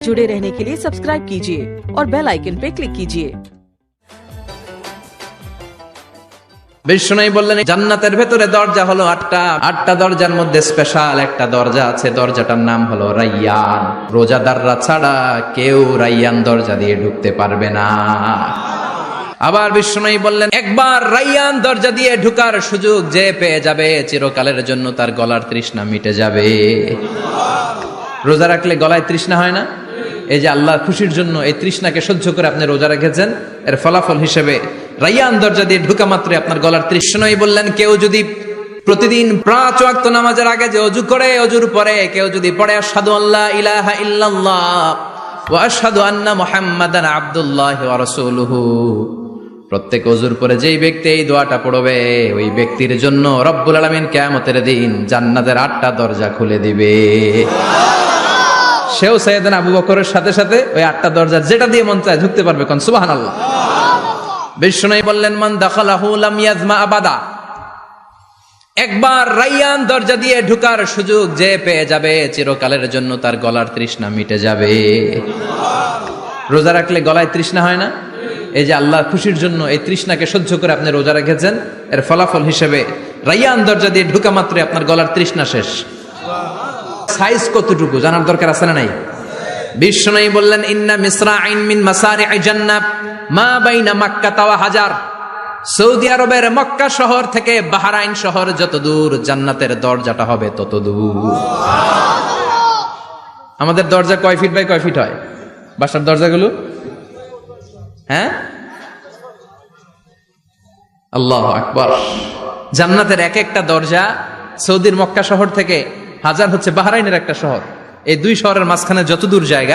जुड़े रहने के लिए सब्सक्राइब कीजिए और बेल आइकन पे क्लिक कीजिए বিষ্ণুই বললেন জান্নাতের ভেতরে দরজা হলো আটটা আটটা দরজার মধ্যে স্পেশাল একটা দরজা আছে দরজাটার নাম হলো রাইয়ান রোজাদাররা ছাড়া কেউ রাইয়ান দরজা দিয়ে ঢুকতে পারবে না আবার বিষ্ণুই বললেন একবার রাইয়ান দরজা দিয়ে ঢুকার সুযোগ যে পেয়ে যাবে চিরকালের জন্য তার গলার তৃষ্ণা মিটে যাবে রোজা রাখলে গলায় তৃষ্ণা হয় না এই যে আল্লাহ খুশির জন্য এই তৃষ্ণাকে সহ্য করে আপনি রোজা রেখেছেন, এর ফলাফল হিসেবে রাইয়ান দরজা দিয়ে ঢুকা মাত্রই আপনার গলার তৃষ্ণাই বললেন, কেউ যদি প্রতিদিন প্রাচ ওয়াক্ত নামাজের আগে যে অজু করে, অজুর পরে কেউ যদি পড়ে, আশহাদু আল্লাহ ইলাহা ইল্লাল্লাহ ওয়া আশহাদু আন্না মুহাম্মাদান আব্দুল্লাহ ওয়া রাসূলুহু। প্রত্যেক অজুর পরে যেই ব্যক্তি এই দোয়াটা পড়বে, ওই ব্যক্তির জন্য রব্বুল আলামিন কিয়ামতের দিন জান্নাতের আটটা দরজা খুলে দিবে। সেও সৈয়দান আবু বকরের সাথে সাথে ওই আটটা দরজা যেটা দিয়ে মন চায় ঢুকতে পারবে কোন? সুবাহান আল্লাহ বিষ্ণুই বললেন, মান দাখালাহু লাম ইয়াজমা আবাদা। একবার রাইয়ান দরজা দিয়ে ঢুকার সুযোগ যে পেয়ে যাবে, চিরকালের জন্য তার গলার তৃষ্ণা মিটে যাবে। রোজা রাখলে গলায় তৃষ্ণা হয় না? এই যে আল্লাহ খুশির জন্য এই তৃষ্ণাকে সহ্য করে আপনি রোজা রেখেছেন, এর ফলাফল হিসেবে রাইয়ান দরজা দিয়ে ঢুকা মাত্রই আপনার গলার তৃষ্ণা শেষ। সাইজ কতটুকু? জানার দরকার আছে না নাই? বিষ্ণু বললেন, ইন্না মিসরা আইন মিন মাসারি জান্নাত, মা বাইনা মাক্কা তাওয়া হাজার। সৌদি আরবের মক্কা শহর থেকে বাহারাইন শহর যত দূর, জান্নাতের দরজাটা হবে তত দূর। আমাদের দরজা কয় ফিট বাই কয় ফিট হয়? বাসার দরজাগুলো? হ্যাঁ? আল্লাহ আকবর। জান্নাতের এক একটা দরজা সৌদির মক্কা শহর থেকে হাজার হচ্ছে বাহরাইনের একটা শহর। এই দুই শহরের মাঝখানে যতদূর জায়গা